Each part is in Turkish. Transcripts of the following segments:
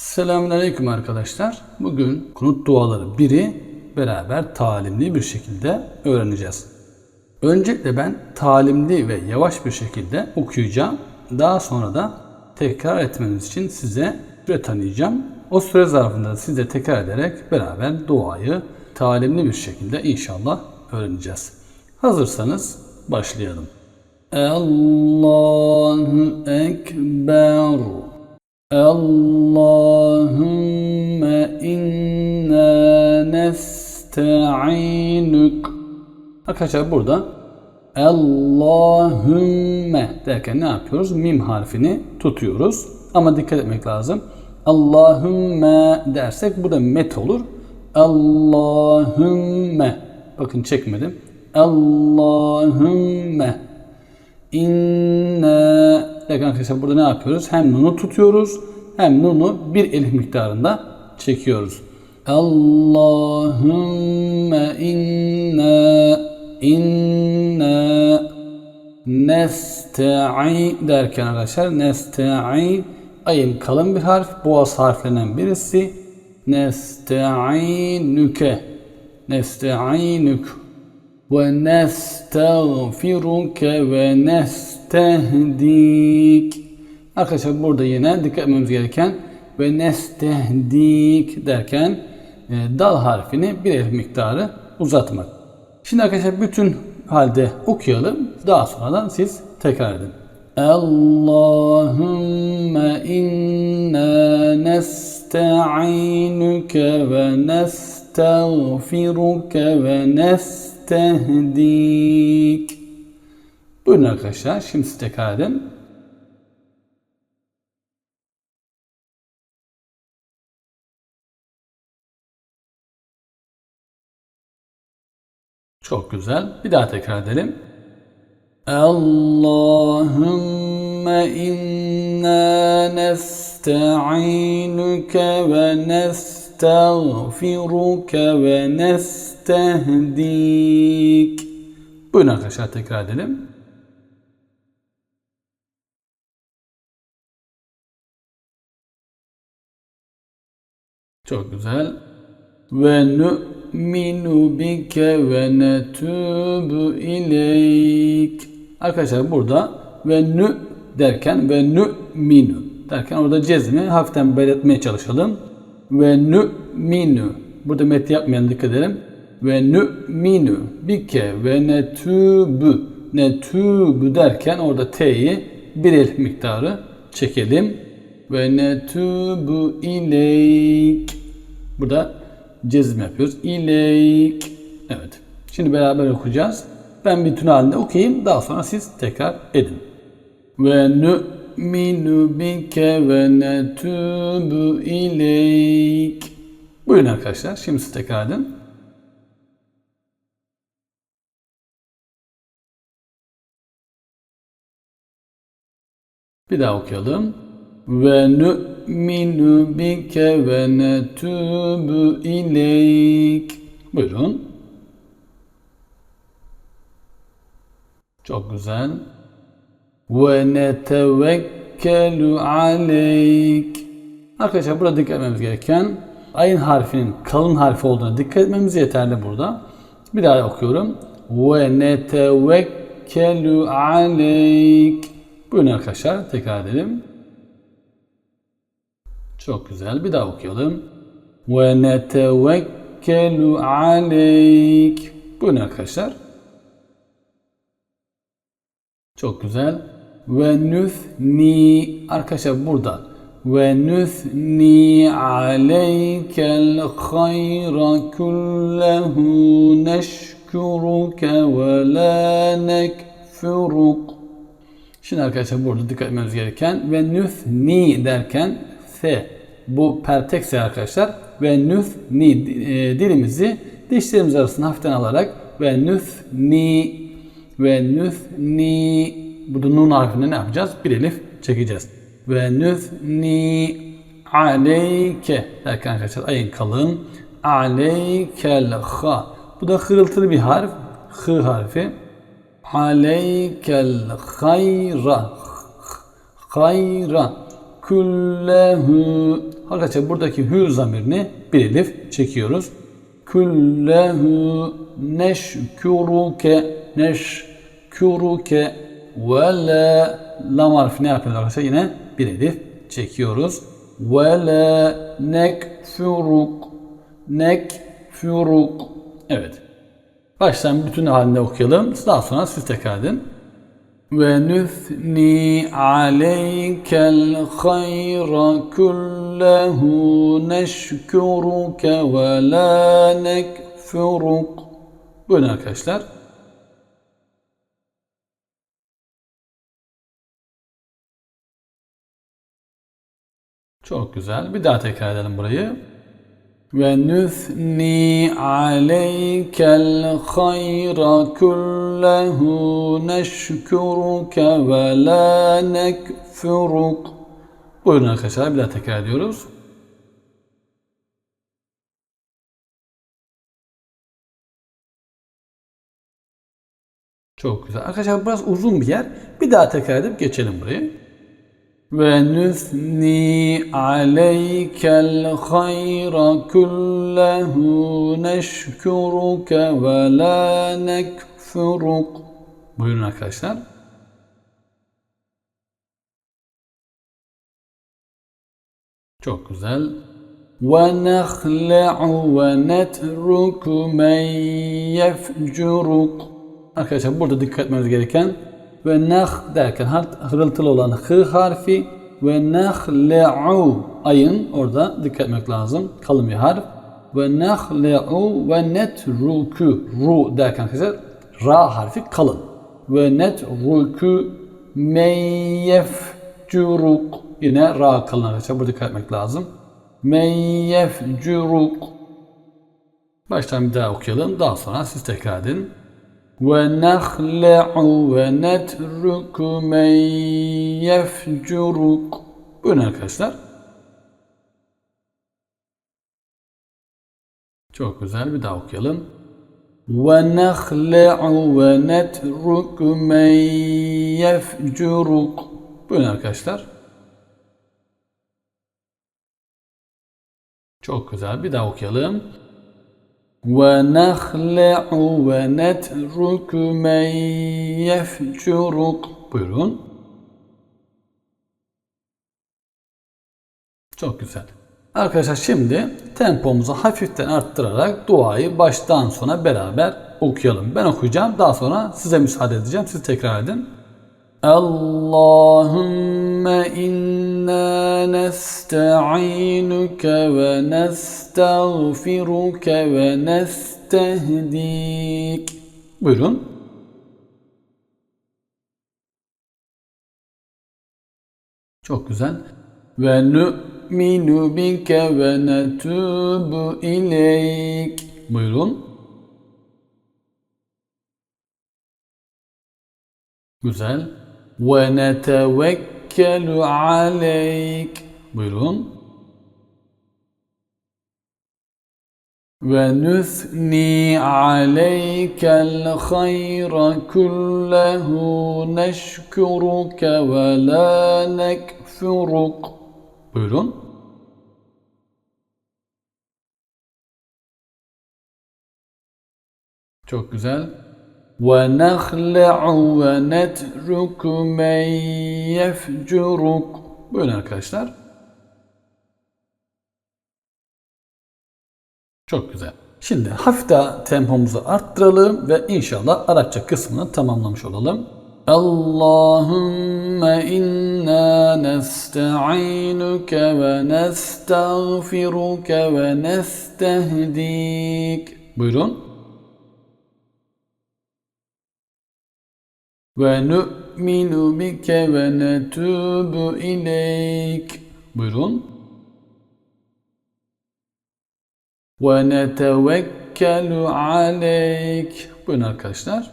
Selamünaleyküm arkadaşlar. Bugün kunut duaları biri beraber talimli bir şekilde öğreneceğiz. Öncelikle ben talimli ve yavaş bir şekilde okuyacağım. Daha sonra da tekrar etmeniz için size süre tanıyacağım. O süre zarfında da siz de tekrar ederek beraber duayı talimli bir şekilde inşallah öğreneceğiz. Hazırsanız başlayalım. Allahu Ekber. Allahümme inna nesta'inuk Arkadaşlar burada Allahümme derken ne yapıyoruz? Mim harfini tutuyoruz. Ama dikkat etmek lazım. Allahümme dersek bu da met olur. Allahümme Bakın çekmedim. Allahümme inna derken arkadaşlar burada ne yapıyoruz? Hem nunu tutuyoruz hem nunu bir elif miktarında çekiyoruz. Allahümme inna inna nesta'i derken arkadaşlar nesta'i ayın kalın bir harf boğaz harflerinden birisi nesta'inüke nesta'inük ve nestağfiruke ve nestehdik. Arkadaşlar burada yine dikkat etmemiz gereken ve nestehdik derken e, dal harfini bir elif miktarı uzatmak. Şimdi arkadaşlar bütün halde okuyalım. Daha sonradan siz tekrar edin. Allahümme inna nesta'inuke ve nestağfiruke ve nestehdik tehdik. Buyurun arkadaşlar. Şimdi siz tekrar edin. Çok güzel. Bir daha tekrar edelim. Allahümme inna nesta'inuke ve nestağfiruke ve nestehdik. Buyurun arkadaşlar tekrar edelim. Çok güzel. Ve nu'minu bike ve netubu ileyk. Arkadaşlar burada ve nü derken ve nu'minu derken orada cezmi hafiften belirtmeye çalışalım. Ve nu'minu. Burada met yapmayan dikkat edelim. Ve nu'minu bike ve netubu. Netubu derken orada t'yi bir el miktarı çekelim. Ve netubu ileyk. Burada cezim yapıyoruz. İleyk. Evet. Şimdi beraber okuyacağız. Ben bütün halinde okuyayım. Daha sonra siz tekrar edin. Ve nu'minu bike ve netubu ileyk. Buyurun arkadaşlar. Şimdi siz tekrar edin. Bir daha okuyalım. Ve nu'minu bike ve netubu ileyk. Buyurun. Çok güzel. Ve netevekkelu aleyk. Arkadaşlar burada dikkat etmemiz gereken ayın harfinin kalın harfi olduğuna dikkat etmemiz yeterli burada. Bir daha okuyorum. Ve netevekkelu aleyk. Buyurun arkadaşlar tekrar edelim. Çok güzel. Bir daha okuyalım. Ve netevekkelu aleyk. Buyurun arkadaşlar. Çok güzel. Ve nüthni. Arkadaşlar burada. Ve nüthni aleykel hayra kullehu neşkuruke ve la nekfuruk. Şimdi arkadaşlar burada dikkat etmemiz gereken ve nüthni derken f bu pertekse arkadaşlar ve nüthni e, dilimizi dişlerimiz arasında hafiften alarak ve nüthni ve nüthni burada nun harfini ne yapacağız? Bir elif çekeceğiz. Ve nüthni aleyke. Derken arkadaşlar ayın kalın. Aleykel ha. Bu da hırıltılı bir harf. Hı harfi. Aleykel hayra. Hayra kullehu. Arkadaşlar buradaki hü zamirini bir elif çekiyoruz. Kullehu neşkuruke neşkuruke ve la lam harfi ne yapıyoruz arkadaşlar? Yine bir elif çekiyoruz. Ve la nekfuruk nekfuruk. Evet. Baştan bütün halinde okuyalım. Daha sonra siz tekrar edin. Aleykel hayra kullehu neşkuruke ve la nekfuruk. Buyurun arkadaşlar. Çok güzel. Bir daha tekrar edelim burayı. Aleykel hayra kullehu neşkuruke ve la nekfuruk. Buyurun arkadaşlar bir daha tekrar ediyoruz. Çok güzel. Arkadaşlar biraz uzun bir yer. Bir daha tekrar edip geçelim burayı. Aleykel hayra kullehu neşkuruke ve la nekfuruk. Buyurun arkadaşlar. Çok güzel. Ve netruku men yefcuruk. Arkadaşlar burada dikkat etmemiz gereken ve nah derken hırıltılı olan hı harfi ve nahle'u ayın orada dikkat etmek lazım. Kalın bir harf. Ve nahle'u ve netruku ru derken arkadaşlar ra harfi kalın. Ve netruku meyyefcuruk yine ra kalın arkadaşlar. Burada dikkat etmek lazım. Meyyefcuruk Baştan bir daha okuyalım. Daha sonra siz tekrar edin. وَنَخْلَعُ وَنَتْرُكُ مَنْ يَفْجُرُكُ Buyurun arkadaşlar. Çok güzel. Bir daha okuyalım. وَنَخْلَعُ وَنَتْرُكُ مَنْ يَفْجُرُكُ Buyurun arkadaşlar. Çok güzel. Bir daha okuyalım. وَنَخْلَعُ وَنَتْرُكُ مَنْ يَفْجُرُكُ Buyurun. Çok güzel. Arkadaşlar şimdi tempomuzu hafiften arttırarak duayı baştan sona beraber okuyalım. Ben okuyacağım. Daha sonra size müsaade edeceğim. Siz tekrar edin. Allahümme inna nestainuke ve nestağfiruke ve nestehdik. Buyurun. Çok güzel. Ve nu'minu bike ve netubu ileyk. Buyurun. Güzel. Ve netevekkelu. Buyurun. Ve nüthni aleykel hayra kullehu neşkuruke ve. Buyurun. Çok güzel. وَنَخْلَعُ وَنَتْرُكُ مَنْ يَفْجُرُكُ Böyle arkadaşlar. Çok güzel. Şimdi hafif daha tempomuzu arttıralım ve inşallah Arapça kısmını tamamlamış olalım. Allahümme inna nesta'inuke ve nestağfiruke ve nestehdik. Buyurun. Ve nu'minu bike ve netubu ileyk. Buyurun. Ve netevekkelu aleyk. Buyurun arkadaşlar.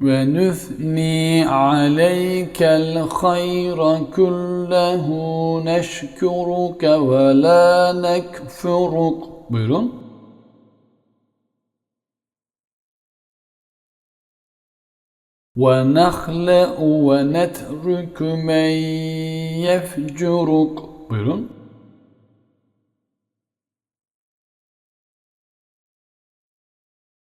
Ve nüthni aleykel hayra kullehu neşkuruke ve la nekfuruk. Buyurun. وَنَخْلَأُ وَنَتْرُكُ مَنْ يَفْجُرُكُ Buyurun.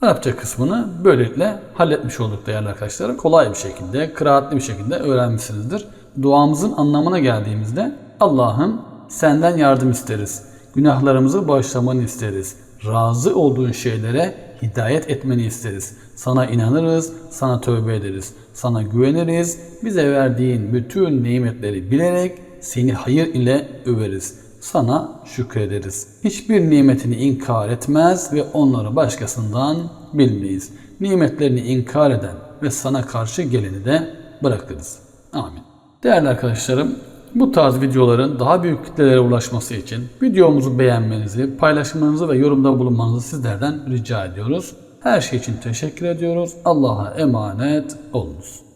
Arapça kısmını böylelikle halletmiş olduk değerli arkadaşlar. Kolay bir şekilde, kıraatli bir şekilde öğrenmişsinizdir. Duamızın anlamına geldiğimizde Allah'ım senden yardım isteriz. Günahlarımızı bağışlamanı isteriz. Razı olduğun şeylere hidayet etmeni isteriz. Sana inanırız, sana tövbe ederiz. Sana güveniriz. Bize verdiğin bütün nimetleri bilerek seni hayır ile överiz sana şükrederiz. Hiçbir nimetini inkar etmez ve onları başkasından bilmeyiz. Nimetlerini inkar eden ve sana karşı geleni de bırakırız. Amin. Değerli arkadaşlarım, bu tarz videoların daha büyük kitlelere ulaşması için videomuzu beğenmenizi, paylaşmanızı ve yorumda bulunmanızı sizlerden rica ediyoruz. Her şey için teşekkür ediyoruz. Allah'a emanet olunuz.